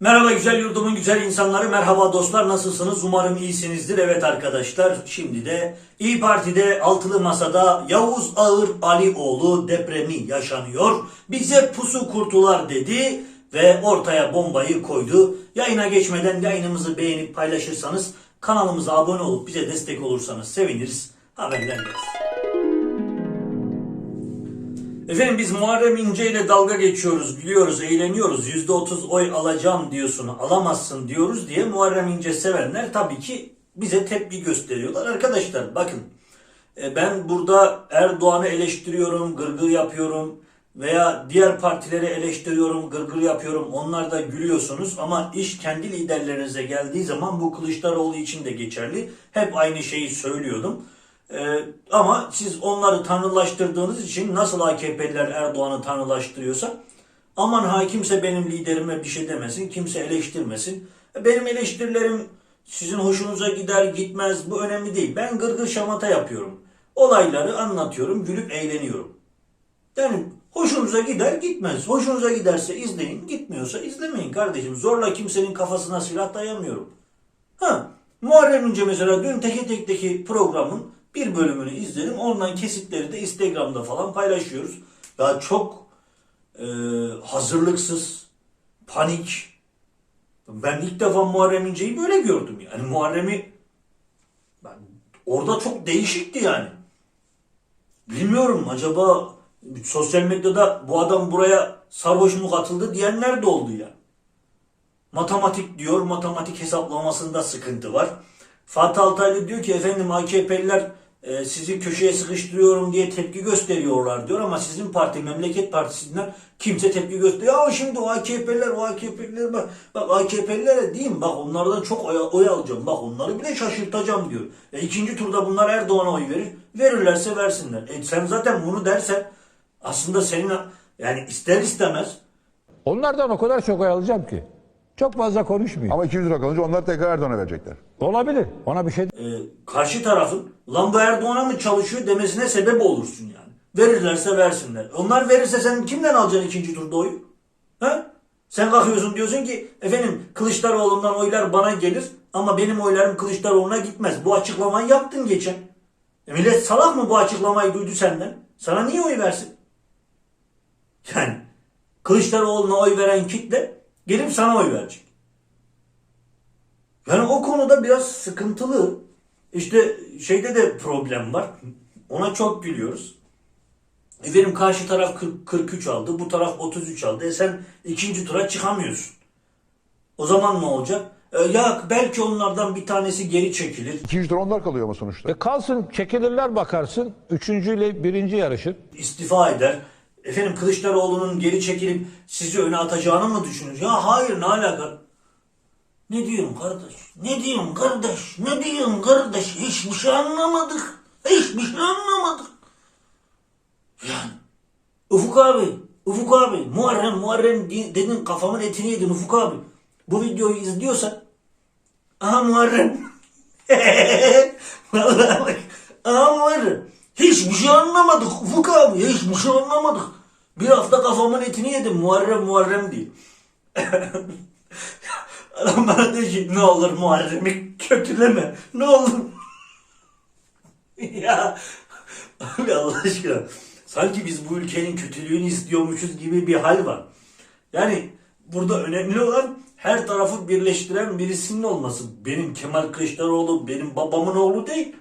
Merhaba güzel yurdumun güzel insanları, merhaba dostlar nasılsınız? Umarım iyisinizdir. Evet arkadaşlar şimdi de İyi Parti'de altılı masada Yavuz Ağır Alioğlu depremi yaşanıyor. Bize pusu kurtular dedi ve ortaya bombayı koydu. Yayına geçmeden yayınımızı beğenip paylaşırsanız kanalımıza abone olup bize destek olursanız seviniriz. Haberler gelsin. Efendim biz Muharrem İnce ile dalga geçiyoruz, gülüyoruz, eğleniyoruz. %30 oy alacağım diyorsun, alamazsın diyoruz diye Muharrem İnce sevenler tabii ki bize tepki gösteriyorlar. Arkadaşlar bakın e, ben burada Erdoğan'ı eleştiriyorum, gırgır yapıyorum veya diğer partileri eleştiriyorum, gırgır yapıyorum. Onlar da gülüyorsunuz ama iş kendi liderlerinize geldiği zaman bu Kılıçdaroğlu için de geçerli. Hep aynı şeyi söylüyordum. Ee, ama siz onları tanrılaştırdığınız için nasıl AKP'liler Erdoğan'ı tanrılaştırıyorsa aman ha kimse benim liderime bir şey demesin, kimse eleştirmesin. E, Benim eleştirilerim sizin hoşunuza gider gitmez bu önemli değil. Ben gırgır şamata yapıyorum. Olayları anlatıyorum, gülüp eğleniyorum. Yani hoşunuza gider gitmez. Hoşunuza giderse izleyin, gitmiyorsa izlemeyin kardeşim. Zorla kimsenin kafasına silah dayamıyorum. Ha, Muharrem İnce mesela dün Teke Tek'teki programın bir bölümünü izledim. Ondan kesitleri de Instagram'da falan paylaşıyoruz. Ya çok e, hazırlıksız, panik. Ben ilk defa Muharrem İnce'yi böyle gördüm yani. Muharrem'i ben, orada çok değişikti yani. Bilmiyorum acaba sosyal medyada bu adam buraya sarhoş mu katıldı diyenler de oldu ya. Matematik diyor, matematik hesaplamasında sıkıntı var. Fatih Altaylı diyor ki efendim AKP'liler e, sizi köşeye sıkıştırıyorum diye tepki gösteriyorlar diyor ama sizin parti Memleket Partisi'nden kimse tepki gösteriyor. Ya şimdi o AKP'liler o AKP'liler bak, bak AKP'lilere diyeyim bak onlardan çok oy, oy alacağım bak onları bile şaşırtacağım diyor. E, ikinci turda bunlar Erdoğan'a oy verir. Verirlerse versinler. E, sen zaten bunu dersen aslında senin yani ister istemez Onlardan o kadar çok oy alacağım ki. Çok fazla konuşmayayım. Ama 200 lira kalınca onlar tekrar Erdoğan'a verecekler. Olabilir. Ona bir şey e, karşı tarafın lan bu Erdoğan'a mı çalışıyor demesine sebep olursun yani. Verirlerse versinler. Onlar verirse sen kimden alacaksın ikinci turda oyu? Ha? Sen kalkıyorsun diyorsun ki efendim Kılıçdaroğlu'ndan oylar bana gelir ama benim oylarım Kılıçdaroğlu'na gitmez. Bu açıklamayı yaptın geçen. E millet salak mı bu açıklamayı duydu senden? Sana niye oy versin? Yani Kılıçdaroğlu'na oy veren kitle gelip sana oy verecek. Yani o konuda biraz sıkıntılı. İşte şeyde de problem var. Ona çok gülüyoruz. Efendim karşı taraf 40, 43 aldı, bu taraf 33 aldı. E sen ikinci tura çıkamıyorsun. O zaman ne olacak? E ya belki onlardan bir tanesi geri çekilir. 200 lira onlar kalıyor ama sonuçta. E kalsın çekilirler bakarsın. Üçüncüyle birinci yarışır. istifa eder. Efendim Kılıçdaroğlu'nun geri çekilip sizi öne atacağını mı düşünür? Ya hayır ne alaka? Ne diyorsun kardeş? Ne diyorsun kardeş? Ne diyorsun kardeş? Hiçbir şey anlamadık. Hiçbir şey anlamadık. Yani Ufuk abi, Ufuk abi, Muharrem, Muharrem di- dedin kafamın etini yedin Ufuk abi. Bu videoyu izliyorsan aha Muharrem. Vallahi bak. Aha Muharrem. Hiçbir şey anlamadık Ufuk abi. Hiçbir şey anlamadık. Bir hafta kafamın etini yedim Muharrem Muharrem diye. Adam bana diyor ki ne olur Muharrem'i kötüleme. Ne olur. ya abi Allah aşkına. Sanki biz bu ülkenin kötülüğünü istiyormuşuz gibi bir hal var. Yani burada önemli olan her tarafı birleştiren birisinin olması. Benim Kemal Kılıçdaroğlu benim babamın oğlu değil.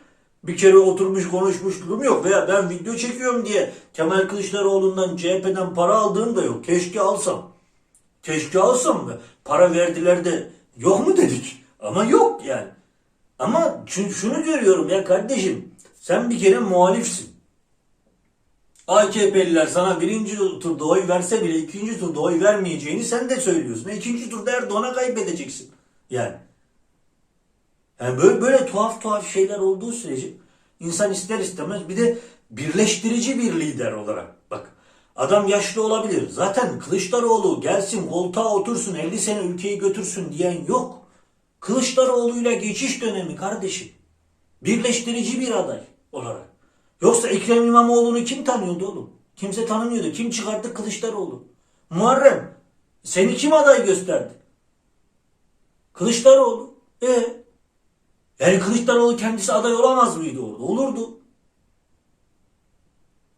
Bir kere oturmuş konuşmuşluğum yok. Veya ben video çekiyorum diye Kemal Kılıçdaroğlu'ndan CHP'den para aldığım da yok. Keşke alsam. Keşke alsam mı? Para verdiler de yok mu dedik. Ama yok yani. Ama çünkü şunu görüyorum ya kardeşim. Sen bir kere muhalifsin. AKP'liler sana birinci turda oy verse bile ikinci turda oy vermeyeceğini sen de söylüyorsun. İkinci turda Erdoğan'a kaybedeceksin. Yani. Yani böyle, böyle tuhaf tuhaf şeyler olduğu sürece insan ister istemez bir de birleştirici bir lider olarak bak adam yaşlı olabilir. Zaten Kılıçdaroğlu gelsin koltuğa otursun 50 sene ülkeyi götürsün diyen yok. Kılıçdaroğlu'yla geçiş dönemi kardeşim. Birleştirici bir aday olarak. Yoksa Ekrem İmamoğlu'nu kim tanıyordu oğlum? Kimse tanımıyordu. Kim çıkarttı Kılıçdaroğlu? Muharrem. Seni kim aday gösterdi? Kılıçdaroğlu. E yani Kılıçdaroğlu kendisi aday olamaz mıydı orada? Olurdu.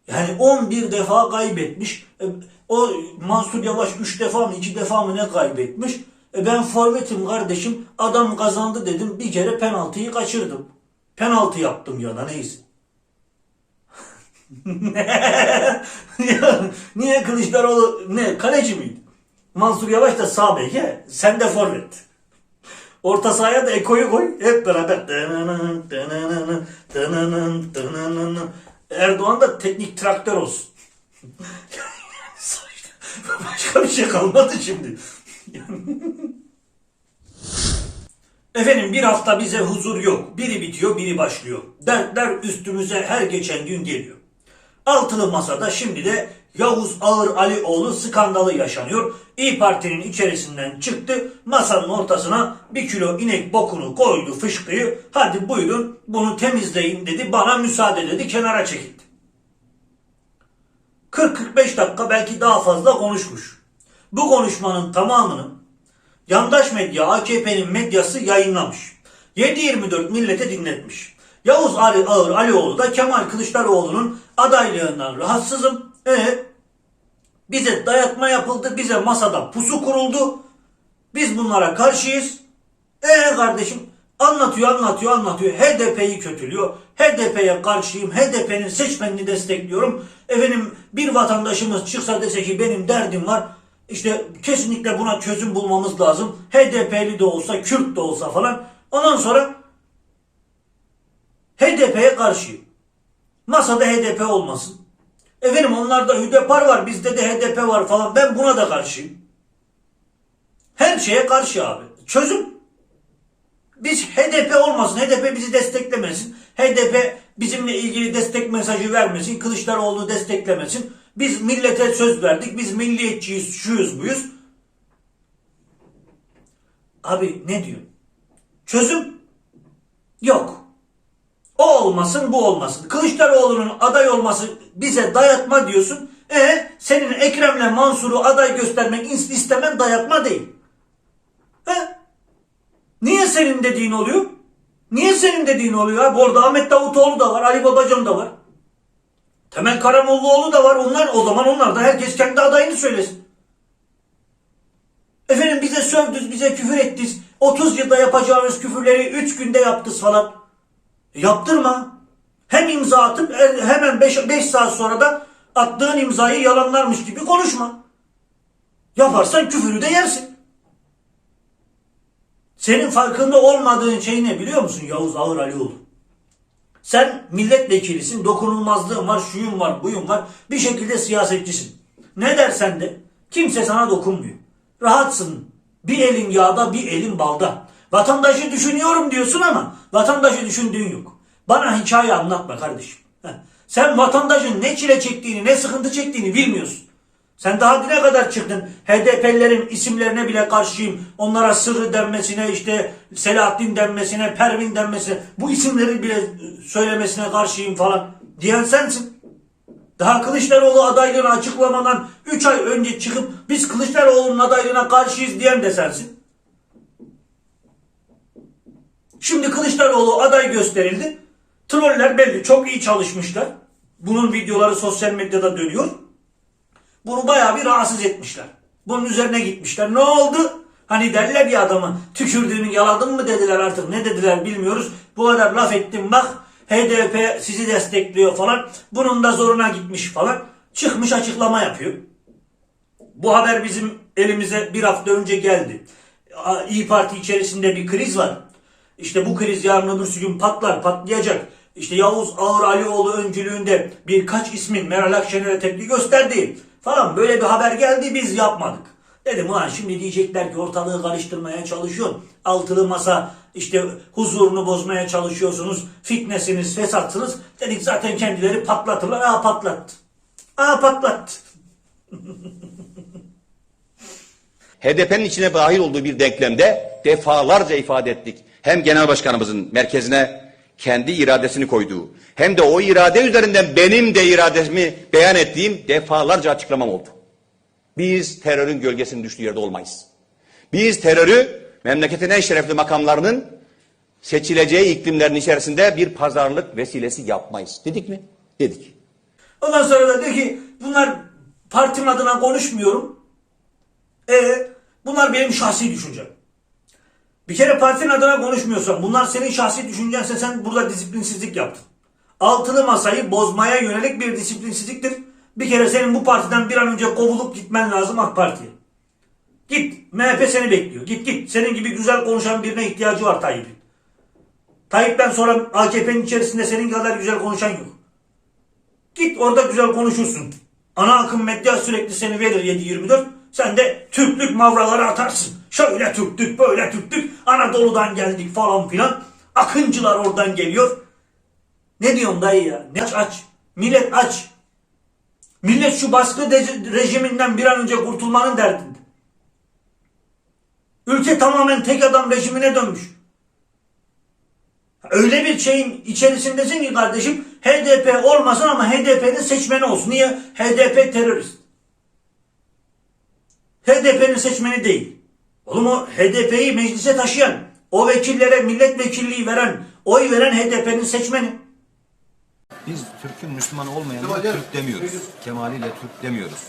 Yani 11 defa kaybetmiş. E, o Mansur Yavaş 3 defa mı 2 defa mı ne kaybetmiş? E ben forvetim kardeşim. Adam kazandı dedim. Bir kere penaltıyı kaçırdım. Penaltı yaptım ya da neyse. Niye Kılıçdaroğlu ne kaleci miydi? Mansur Yavaş da sağ bek he. Sen de forvet. Orta sahaya da Eko'yu koy. Hep beraber. Erdoğan da teknik traktör olsun. Başka bir şey kalmadı şimdi. Efendim bir hafta bize huzur yok. Biri bitiyor, biri başlıyor. Dertler üstümüze her geçen gün geliyor. Altılı masada şimdi de Yavuz Ağır Alioğlu skandalı yaşanıyor. İyi Parti'nin içerisinden çıktı. Masanın ortasına bir kilo inek bokunu koydu fışkıyı. Hadi buyurun bunu temizleyin dedi. Bana müsaade dedi. Kenara çekildi. 40-45 dakika belki daha fazla konuşmuş. Bu konuşmanın tamamını yandaş medya AKP'nin medyası yayınlamış. 7-24 millete dinletmiş. Yavuz Ali Ağır Alioğlu da Kemal Kılıçdaroğlu'nun adaylığından rahatsızım. E bize dayatma yapıldı, bize masada pusu kuruldu. Biz bunlara karşıyız. E kardeşim anlatıyor anlatıyor anlatıyor. HDP'yi kötülüyor. HDP'ye karşıyım. HDP'nin seçmenini destekliyorum. Efendim bir vatandaşımız çıksa dese ki benim derdim var. İşte kesinlikle buna çözüm bulmamız lazım. HDP'li de olsa, Kürt de olsa falan. Ondan sonra HDP'ye karşıyım. Masada HDP olmasın. Efendim onlarda Hüdepar var, bizde de HDP var falan. Ben buna da karşıyım. Her şeye karşı abi. Çözüm. Biz HDP olmasın, HDP bizi desteklemesin. HDP bizimle ilgili destek mesajı vermesin, Kılıçdaroğlu desteklemesin. Biz millete söz verdik, biz milliyetçiyiz, şuyuz buyuz. Abi ne diyor? Çözüm yok. O olmasın bu olmasın. Kılıçdaroğlu'nun aday olması bize dayatma diyorsun. E senin Ekrem'le Mansur'u aday göstermek istemen dayatma değil. He? Niye senin dediğin oluyor? Niye senin dediğin oluyor abi? Orada Ahmet Davutoğlu da var, Ali Babacan da var. Temel Karamollaoğlu da var. Onlar o zaman onlar da herkes kendi adayını söylesin. Efendim bize sövdünüz, bize küfür ettiniz. 30 yılda yapacağınız küfürleri 3 günde yaptınız falan. E, yaptırma. Hem imza atıp e, hemen 5 saat sonra da attığın imzayı yalanlarmış gibi konuşma. Yaparsan küfürü de yersin. Senin farkında olmadığın şey ne biliyor musun Yavuz Ağır Alioğlu? Sen milletvekilisin, dokunulmazlığın var, şuyun var, buyun var. Bir şekilde siyasetçisin. Ne dersen de kimse sana dokunmuyor. Rahatsın. Bir elin yağda, bir elin balda. Vatandaşı düşünüyorum diyorsun ama vatandaşı düşündüğün yok. Bana hikaye anlatma kardeşim. Sen vatandaşın ne çile çektiğini, ne sıkıntı çektiğini bilmiyorsun. Sen daha düne kadar çıktın. HDP'lilerin isimlerine bile karşıyım. Onlara Sırrı denmesine, işte Selahattin denmesine, Pervin denmesine, bu isimleri bile söylemesine karşıyım falan diyen sensin. Daha Kılıçdaroğlu adaylığını açıklamadan 3 ay önce çıkıp biz Kılıçdaroğlu'nun adaylığına karşıyız diyen de sensin. Şimdi Kılıçdaroğlu aday gösterildi. Troller belli çok iyi çalışmışlar. Bunun videoları sosyal medyada dönüyor. Bunu bayağı bir rahatsız etmişler. Bunun üzerine gitmişler. Ne oldu? Hani derler ya adamı tükürdüğünü yaladın mı dediler artık ne dediler bilmiyoruz. Bu kadar laf ettim bak HDP sizi destekliyor falan. Bunun da zoruna gitmiş falan. Çıkmış açıklama yapıyor. Bu haber bizim elimize bir hafta önce geldi. İyi Parti içerisinde bir kriz var. İşte bu kriz yarın öbürsü gün patlar, patlayacak. İşte Yavuz Ağır Alioğlu öncülüğünde birkaç ismin Meral Akşener'e tepki gösterdi falan böyle bir haber geldi biz yapmadık. Dedim ulan şimdi diyecekler ki ortalığı karıştırmaya çalışıyorsun. Altılı masa işte huzurunu bozmaya çalışıyorsunuz. Fitnesiniz, fesatsınız. Dedik zaten kendileri patlatırlar. Aa patlattı. Aa patlattı. HDP'nin içine dahil olduğu bir denklemde defalarca ifade ettik. Hem genel başkanımızın merkezine kendi iradesini koyduğu hem de o irade üzerinden benim de irademi beyan ettiğim defalarca açıklamam oldu. Biz terörün gölgesinin düştüğü yerde olmayız. Biz terörü memleketin en şerefli makamlarının seçileceği iklimlerin içerisinde bir pazarlık vesilesi yapmayız. Dedik mi? Dedik. Ondan sonra da diyor ki bunlar partim adına konuşmuyorum. E bunlar benim şahsi düşüncem. Bir kere partinin adına konuşmuyorsan bunlar senin şahsi düşüncense sen burada disiplinsizlik yaptın. Altılı masayı bozmaya yönelik bir disiplinsizliktir. Bir kere senin bu partiden bir an önce kovulup gitmen lazım AK Parti'ye. Git. MHP seni bekliyor. Git git. Senin gibi güzel konuşan birine ihtiyacı var Tayyip'in. Tayyip'ten sonra AKP'nin içerisinde senin kadar güzel konuşan yok. Git orada güzel konuşursun. Ana akım medya sürekli seni verir 7-24. Sen de Türklük mavraları atarsın. Şöyle Türklük böyle Türklük. Anadolu'dan geldik falan filan. Akıncılar oradan geliyor. Ne diyorsun dayı ya? Ne aç aç. Millet aç. Millet şu baskı de- rejiminden bir an önce kurtulmanın derdinde. Ülke tamamen tek adam rejimine dönmüş. Öyle bir şeyin içerisindesin ki kardeşim HDP olmasın ama HDP'nin seçmeni olsun. Niye? HDP terörist. HDP'nin seçmeni değil. Oğlum o HDP'yi meclise taşıyan, o vekillere milletvekilliği veren, oy veren HDP'nin seçmeni. Biz Türk'ün Müslüman olmayanına Türk demiyoruz. Kemaliyle Türk demiyoruz.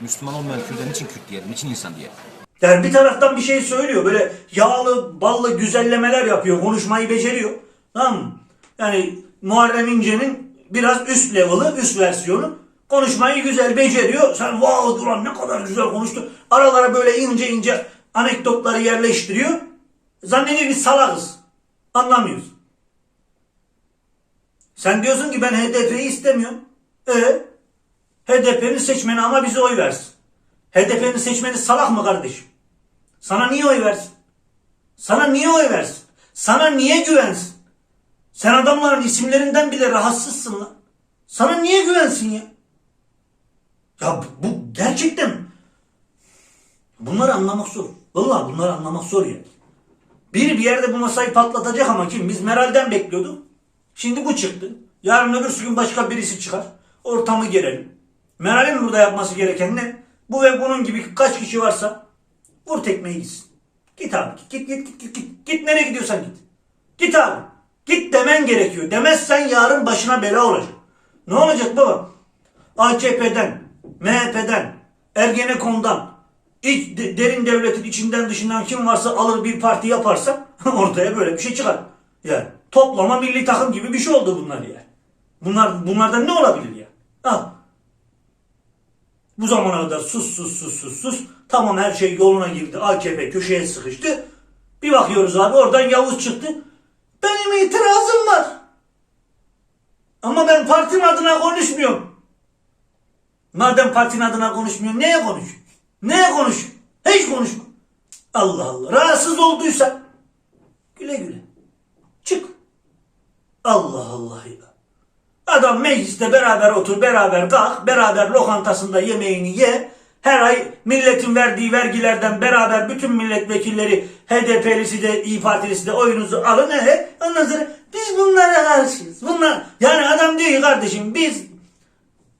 Müslüman olmayan Kürt'e niçin Kürt diyelim, niçin insan diyelim? Yani bir taraftan bir şey söylüyor. Böyle yağlı, ballı güzellemeler yapıyor. Konuşmayı beceriyor. Tamam mı? Yani Muharrem İnce'nin biraz üst level'ı, üst versiyonu. Konuşmayı güzel beceriyor. Sen wow duran ne kadar güzel konuştu. Aralara böyle ince ince anekdotları yerleştiriyor. Zannediyor biz salakız. Anlamıyoruz. Sen diyorsun ki ben HDP'yi istemiyorum. E HDP'nin seçmeni ama bize oy versin. HDP'nin seçmeni salak mı kardeşim? Sana niye oy versin? Sana niye oy versin? Sana niye güvensin? Sen adamların isimlerinden bile rahatsızsın lan. Sana niye güvensin ya? Ya bu, bu gerçekten bunları anlamak zor. Vallahi bunları anlamak zor ya. Biri bir yerde bu masayı patlatacak ama kim? Biz Meral'den bekliyorduk. Şimdi bu çıktı. Yarın öbür gün başka birisi çıkar. Ortamı gerelim. Meral'in burada yapması gereken ne? Bu ve bunun gibi kaç kişi varsa vur tekmeyi gitsin. Git abi git git git git git. Git nereye gidiyorsan git. Git abi. Git demen gerekiyor. Demezsen yarın başına bela olacak. Ne olacak baba? AKP'den, MHP'den, Ergenekon'dan, iç, de- derin devletin içinden dışından kim varsa alır bir parti yaparsa ortaya böyle bir şey çıkar. Yani toplama milli takım gibi bir şey oldu bunlar yani. Bunlar bunlardan ne olabilir ya? Al. Bu zamana kadar sus sus sus sus sus. Tamam her şey yoluna girdi. AKP köşeye sıkıştı. Bir bakıyoruz abi oradan Yavuz çıktı. Benim itirazım var. Ama ben partim adına konuşmuyorum. Madem partinin adına konuşmuyor neye konuş? Neye konuş? Hiç konuşma. Allah Allah. Rahatsız olduysa güle güle. Çık. Allah Allah ya. Adam mecliste beraber otur, beraber kalk, beraber lokantasında yemeğini ye. Her ay milletin verdiği vergilerden beraber bütün milletvekilleri HDP'lisi de İyi Partilisi de oyunuzu alın. He, ondan sonra biz bunlara karşıyız. Bunlar yani adam diyor ki kardeşim biz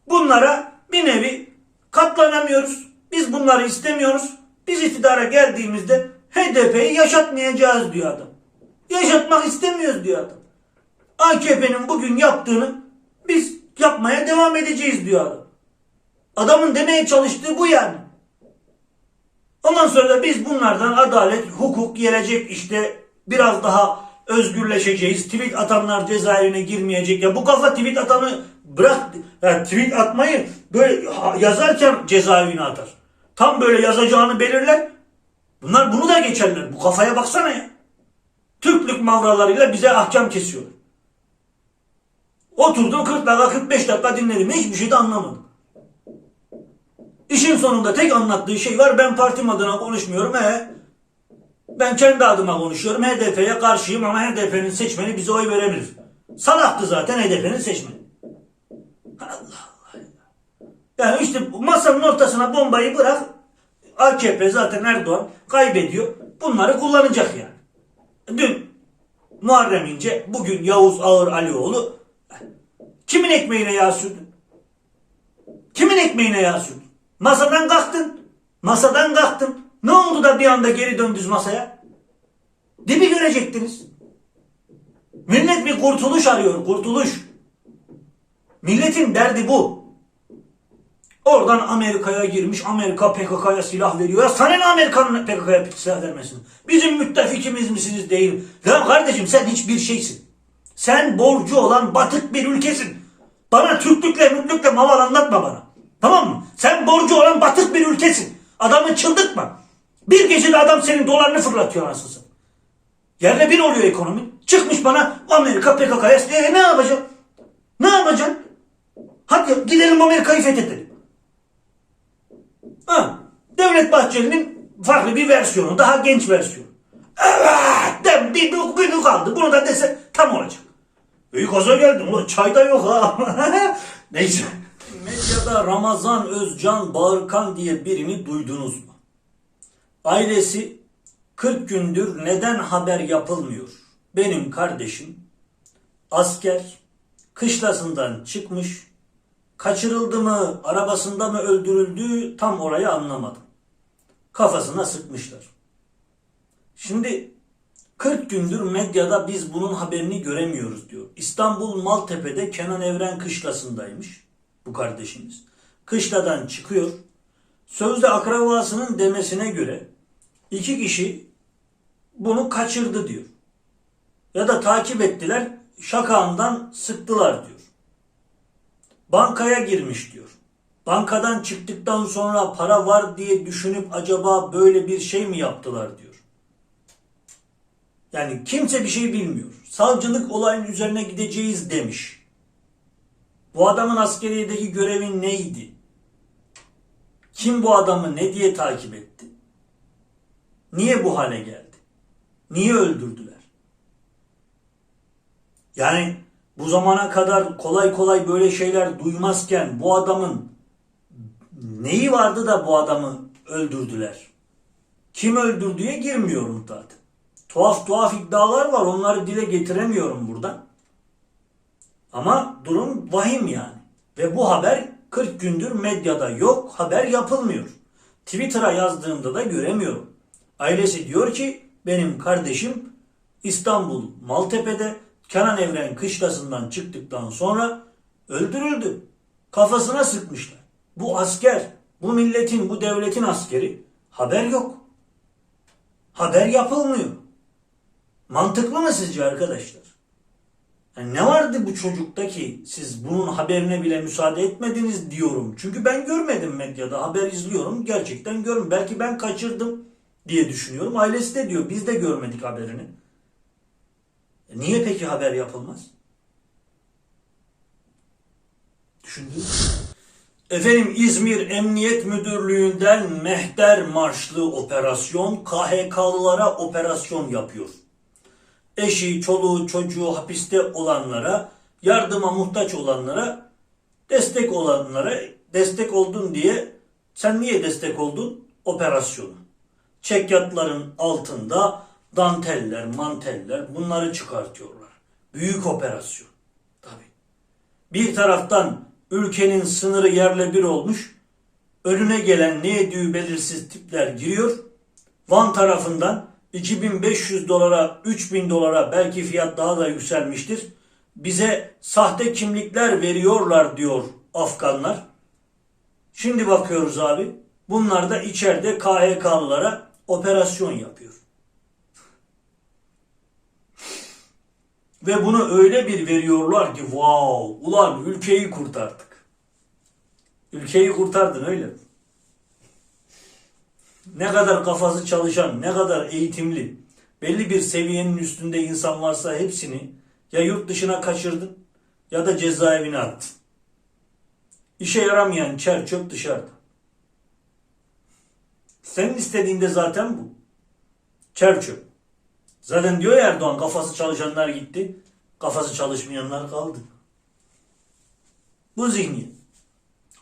bunlara bir nevi katlanamıyoruz. Biz bunları istemiyoruz. Biz iktidara geldiğimizde HDP'yi yaşatmayacağız diyor adam. Yaşatmak istemiyoruz diyor adam. AKP'nin bugün yaptığını biz yapmaya devam edeceğiz diyor adam. Adamın demeye çalıştığı bu yani. Ondan sonra da biz bunlardan adalet, hukuk gelecek işte biraz daha özgürleşeceğiz. Tweet atanlar cezaevine girmeyecek. Ya bu kafa tweet atanı bırak ya tweet atmayı böyle yazarken cezaevine atar. Tam böyle yazacağını belirler. Bunlar bunu da geçerler. Bu kafaya baksana ya. Türklük mavralarıyla bize ahkam kesiyor. Oturdum 40 dakika 45 dakika dinledim. Hiçbir şey de anlamadım. İşin sonunda tek anlattığı şey var. Ben partim adına konuşmuyorum. He. Ben kendi adıma konuşuyorum. HDP'ye karşıyım ama HDP'nin seçmeni bize oy verebilir. Salaktı zaten HDP'nin seçmeni. Allah Allah. Yani işte masanın ortasına bombayı bırak. AKP zaten Erdoğan kaybediyor. Bunları kullanacak yani. Dün Muharrem İnce, bugün Yavuz Ağır Alioğlu kimin ekmeğine yağ sürdün? Kimin ekmeğine yağ sürdün? Masadan kalktın. Masadan kalktın. Ne oldu da bir anda geri döndünüz masaya? Dibi görecektiniz. Millet bir kurtuluş arıyor, kurtuluş. Milletin derdi bu. Oradan Amerika'ya girmiş, Amerika PKK'ya silah veriyor. Ya sana ne Amerika'nın PKK'ya silah vermesin? Bizim müttefikimiz misiniz değil. Ya kardeşim sen hiçbir şeysin. Sen borcu olan batık bir ülkesin. Bana Türklükle mütlükle maval anlatma bana. Tamam mı? Sen borcu olan batık bir ülkesin. Adamı çıldırtma. Bir gecede adam senin dolarını fırlatıyor anasını. Yerle bir oluyor ekonomi. Çıkmış bana Amerika PKK'ya e, ne yapacaksın? Ne yapacaksın? Hadi gidelim Amerika'yı fethedelim. Ha, Devlet Bahçeli'nin farklı bir versiyonu, daha genç versiyonu. Evet, de bir bir günü kaldı. Bunu da dese tam olacak. İyi kaza geldim. Ulan çay da yok ha. Neyse. Medyada Ramazan Özcan Bağırkan diye birini duydunuz mu? Ailesi 40 gündür neden haber yapılmıyor? Benim kardeşim asker kışlasından çıkmış kaçırıldı mı arabasında mı öldürüldü tam orayı anlamadım. Kafasına sıkmışlar. Şimdi 40 gündür medyada biz bunun haberini göremiyoruz diyor. İstanbul Maltepe'de Kenan Evren kışlasındaymış bu kardeşimiz. Kışladan çıkıyor. Sözde akrabasının demesine göre iki kişi bunu kaçırdı diyor. Ya da takip ettiler, şakağından sıktılar diyor. Bankaya girmiş diyor. Bankadan çıktıktan sonra para var diye düşünüp acaba böyle bir şey mi yaptılar diyor. Yani kimse bir şey bilmiyor. Savcılık olayın üzerine gideceğiz demiş. Bu adamın askeriyedeki görevi neydi? Kim bu adamı ne diye takip etti? Niye bu hale geldi? Niye öldürdüler? Yani bu zamana kadar kolay kolay böyle şeyler duymazken bu adamın neyi vardı da bu adamı öldürdüler? Kim öldürdüğe girmiyorum zaten. Tuhaf tuhaf iddialar var onları dile getiremiyorum buradan. Ama durum vahim yani. Ve bu haber 40 gündür medyada yok, haber yapılmıyor. Twitter'a yazdığımda da göremiyorum. Ailesi diyor ki benim kardeşim İstanbul Maltepe'de Kenan Evren kışlasından çıktıktan sonra öldürüldü. Kafasına sıkmışlar. Bu asker, bu milletin, bu devletin askeri haber yok. Haber yapılmıyor. Mantıklı mı sizce arkadaşlar? Yani ne vardı bu çocukta ki siz bunun haberine bile müsaade etmediniz diyorum. Çünkü ben görmedim medyada haber izliyorum gerçekten görmedim. Belki ben kaçırdım diye düşünüyorum. Ailesi de diyor biz de görmedik haberini. Niye peki haber yapılmaz? Düşündünüz mü? Efendim İzmir Emniyet Müdürlüğü'nden Mehter Marşlı operasyon KHK'lılara operasyon yapıyor. Eşi, çoluğu, çocuğu hapiste olanlara, yardıma muhtaç olanlara, destek olanlara destek oldun diye sen niye destek oldun? Operasyonu. Çekyatların altında danteller, manteller bunları çıkartıyorlar. Büyük operasyon. Tabii. Bir taraftan ülkenin sınırı yerle bir olmuş. Önüne gelen ne ediği belirsiz tipler giriyor. Van tarafından 2500 dolara, 3000 dolara belki fiyat daha da yükselmiştir. Bize sahte kimlikler veriyorlar diyor Afganlar. Şimdi bakıyoruz abi. Bunlar da içeride KHK'lılara operasyon yapıyor. Ve bunu öyle bir veriyorlar ki wow ulan ülkeyi kurtardık. Ülkeyi kurtardın öyle? Ne kadar kafası çalışan, ne kadar eğitimli, belli bir seviyenin üstünde insan varsa hepsini ya yurt dışına kaçırdın ya da cezaevine attın. İşe yaramayan çer çöp dışarıda. Senin istediğinde zaten bu. Çer çöp. Zaten diyor ya Erdoğan kafası çalışanlar gitti, kafası çalışmayanlar kaldı. Bu zihniyet.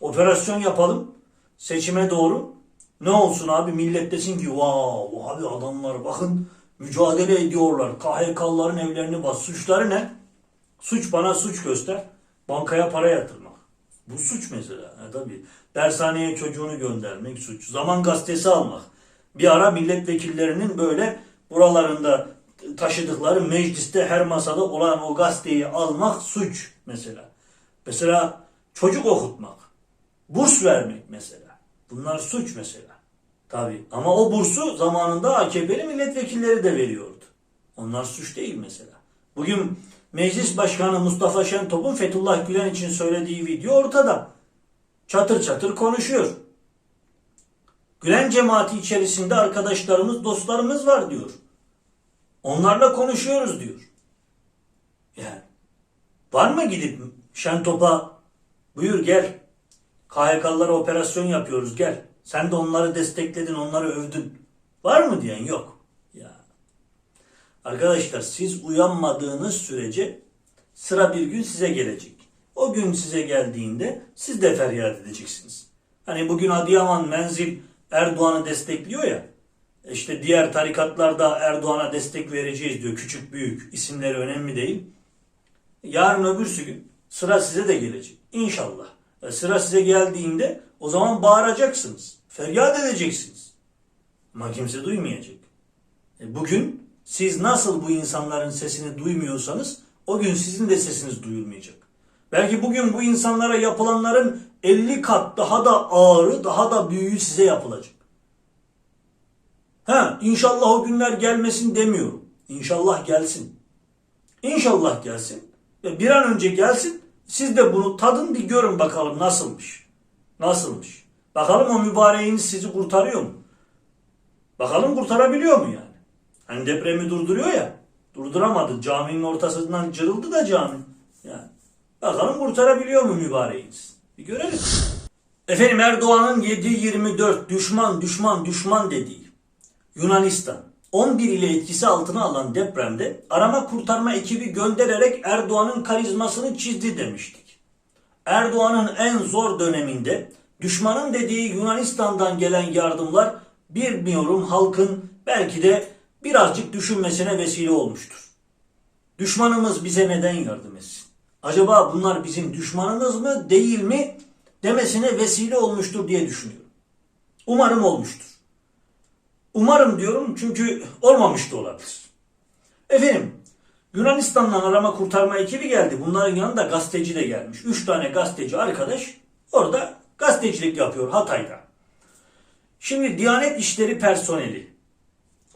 Operasyon yapalım, seçime doğru ne olsun abi millet desin ki wow abi adamlar bakın mücadele ediyorlar. KHK'lıların evlerini bas. Suçları ne? Suç bana suç göster. Bankaya para yatırmak. Bu suç mesela. Ha, tabii. Dershaneye çocuğunu göndermek suç. Zaman gazetesi almak. Bir ara milletvekillerinin böyle buralarında taşıdıkları mecliste her masada olan o gazeteyi almak suç mesela. Mesela çocuk okutmak, burs vermek mesela. Bunlar suç mesela. Tabii ama o bursu zamanında AKP'li milletvekilleri de veriyordu. Onlar suç değil mesela. Bugün Meclis Başkanı Mustafa Şentop'un Fethullah Gülen için söylediği video ortada. Çatır çatır konuşuyor. Gülen cemaati içerisinde arkadaşlarımız, dostlarımız var diyor. Onlarla konuşuyoruz diyor. Yani var mı gidip Şentop'a buyur gel. KHK'lılara operasyon yapıyoruz gel. Sen de onları destekledin, onları övdün. Var mı diyen yok. Ya. Arkadaşlar siz uyanmadığınız sürece sıra bir gün size gelecek. O gün size geldiğinde siz de feryat edeceksiniz. Hani bugün Adıyaman Menzil Erdoğan'ı destekliyor ya. İşte diğer tarikatlar da Erdoğan'a destek vereceğiz diyor. Küçük büyük isimleri önemli değil. Yarın öbürsü gün sıra size de gelecek. İnşallah. E, sıra size geldiğinde o zaman bağıracaksınız. Feryat edeceksiniz. Ama kimse duymayacak. E, bugün siz nasıl bu insanların sesini duymuyorsanız o gün sizin de sesiniz duyulmayacak. Belki bugün bu insanlara yapılanların 50 kat daha da ağırı, daha da büyüğü size yapılacak. Ha, inşallah o günler gelmesin demiyorum. İnşallah gelsin. İnşallah gelsin. Ve bir an önce gelsin. Siz de bunu tadın bir görün bakalım nasılmış. Nasılmış. Bakalım o mübareğiniz sizi kurtarıyor mu? Bakalım kurtarabiliyor mu yani? Hani depremi durduruyor ya. Durduramadı. Caminin ortasından cırıldı da cami. Yani. Bakalım kurtarabiliyor mu mübareğiniz? Bir görelim. Efendim Erdoğan'ın 7-24 düşman düşman düşman dediği Yunanistan 11 ile etkisi altına alan depremde arama kurtarma ekibi göndererek Erdoğan'ın karizmasını çizdi demiştik. Erdoğan'ın en zor döneminde düşmanın dediği Yunanistan'dan gelen yardımlar bilmiyorum halkın belki de birazcık düşünmesine vesile olmuştur. Düşmanımız bize neden yardım etsin? Acaba bunlar bizim düşmanımız mı değil mi demesine vesile olmuştur diye düşünüyorum. Umarım olmuştur. Umarım diyorum çünkü olmamış da olabilir. Efendim Yunanistan'dan arama kurtarma ekibi geldi. Bunların yanında gazeteci de gelmiş. Üç tane gazeteci arkadaş orada gazetecilik yapıyor Hatay'da. Şimdi Diyanet İşleri personeli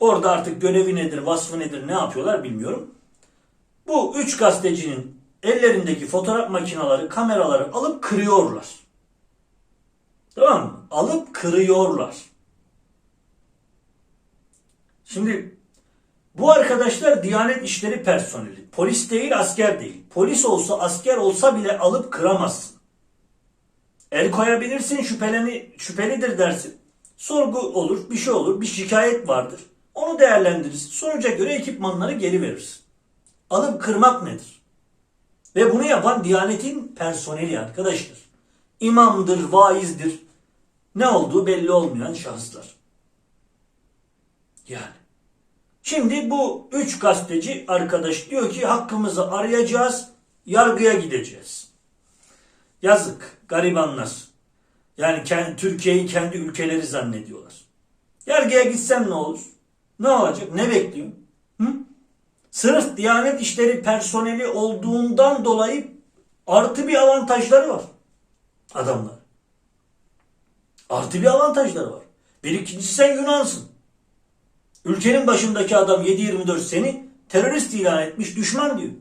orada artık görevi nedir, vasfı nedir, ne yapıyorlar bilmiyorum. Bu üç gazetecinin ellerindeki fotoğraf makineleri, kameraları alıp kırıyorlar. Tamam mı? Alıp kırıyorlar. Şimdi bu arkadaşlar Diyanet İşleri personeli. Polis değil, asker değil. Polis olsa, asker olsa bile alıp kıramazsın. El koyabilirsin, şüpheleni, şüphelidir dersin. Sorgu olur, bir şey olur, bir şikayet vardır. Onu değerlendirirsin. Sonuca göre ekipmanları geri verirsin. Alıp kırmak nedir? Ve bunu yapan Diyanet'in personeli arkadaşlar. İmamdır, vaizdir. Ne olduğu belli olmayan şahıslar. Yani. Şimdi bu üç gazeteci arkadaş diyor ki hakkımızı arayacağız, yargıya gideceğiz. Yazık, garibanlar. Yani Türkiye'yi kendi ülkeleri zannediyorlar. Yargıya gitsen ne olur? Ne olacak? Ne bekliyorsun? Hı? Sırf Diyanet İşleri personeli olduğundan dolayı artı bir avantajları var. Adamlar. Artı bir avantajları var. Bir ikincisi sen Yunansın. Ülkenin başındaki adam 7-24 seni terörist ilan etmiş, düşman diyor.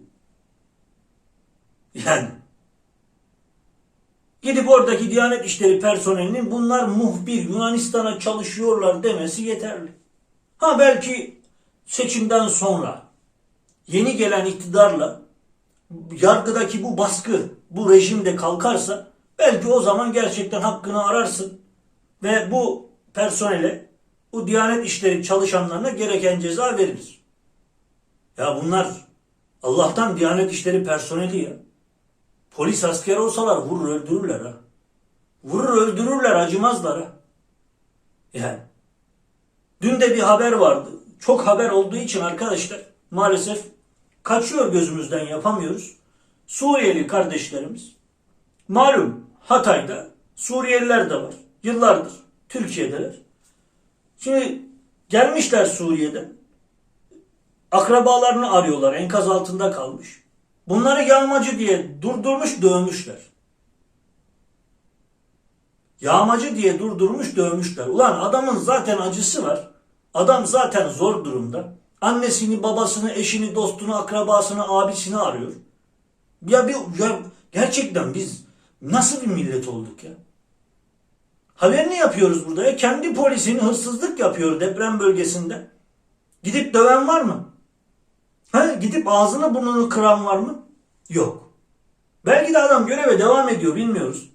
Yani gidip oradaki Diyanet İşleri personelinin bunlar muhbir Yunanistan'a çalışıyorlar demesi yeterli. Ha belki seçimden sonra yeni gelen iktidarla yargıdaki bu baskı, bu rejim de kalkarsa belki o zaman gerçekten hakkını ararsın ve bu personele, bu Diyanet işleri çalışanlarına gereken ceza verilir. Ya bunlar Allah'tan Diyanet işleri personeli ya. Polis asker olsalar vurur öldürürler ha. Vurur öldürürler acımazlar ha. Yani. Dün de bir haber vardı. Çok haber olduğu için arkadaşlar maalesef kaçıyor gözümüzden yapamıyoruz. Suriyeli kardeşlerimiz malum Hatay'da Suriyeliler de var. Yıllardır Türkiye'deler. Şimdi gelmişler Suriye'den. Akrabalarını arıyorlar enkaz altında kalmış. Bunları yağmacı diye durdurmuş dövmüşler. Yağmacı diye durdurmuş dövmüşler. Ulan adamın zaten acısı var. Adam zaten zor durumda. Annesini, babasını, eşini, dostunu, akrabasını, abisini arıyor. Ya bir ya gerçekten biz nasıl bir millet olduk ya? Haberini yapıyoruz burada ya. Kendi polisini hırsızlık yapıyor deprem bölgesinde. Gidip döven var mı? Ha, gidip ağzını burnunu kıran var mı? Yok. Belki de adam göreve devam ediyor bilmiyoruz.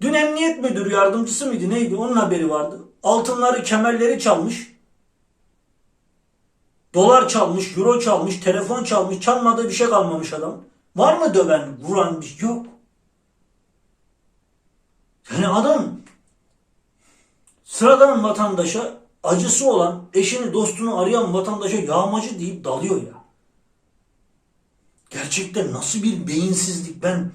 Dün emniyet müdürü yardımcısı mıydı neydi onun haberi vardı. Altınları kemerleri çalmış. Dolar çalmış, euro çalmış, telefon çalmış, çalmadığı bir şey kalmamış adam. Var mı döven, vuran bir şey? Yok. Yani adam sıradan vatandaşa acısı olan eşini dostunu arayan vatandaşa yağmacı deyip dalıyor ya. Gerçekten nasıl bir beyinsizlik ben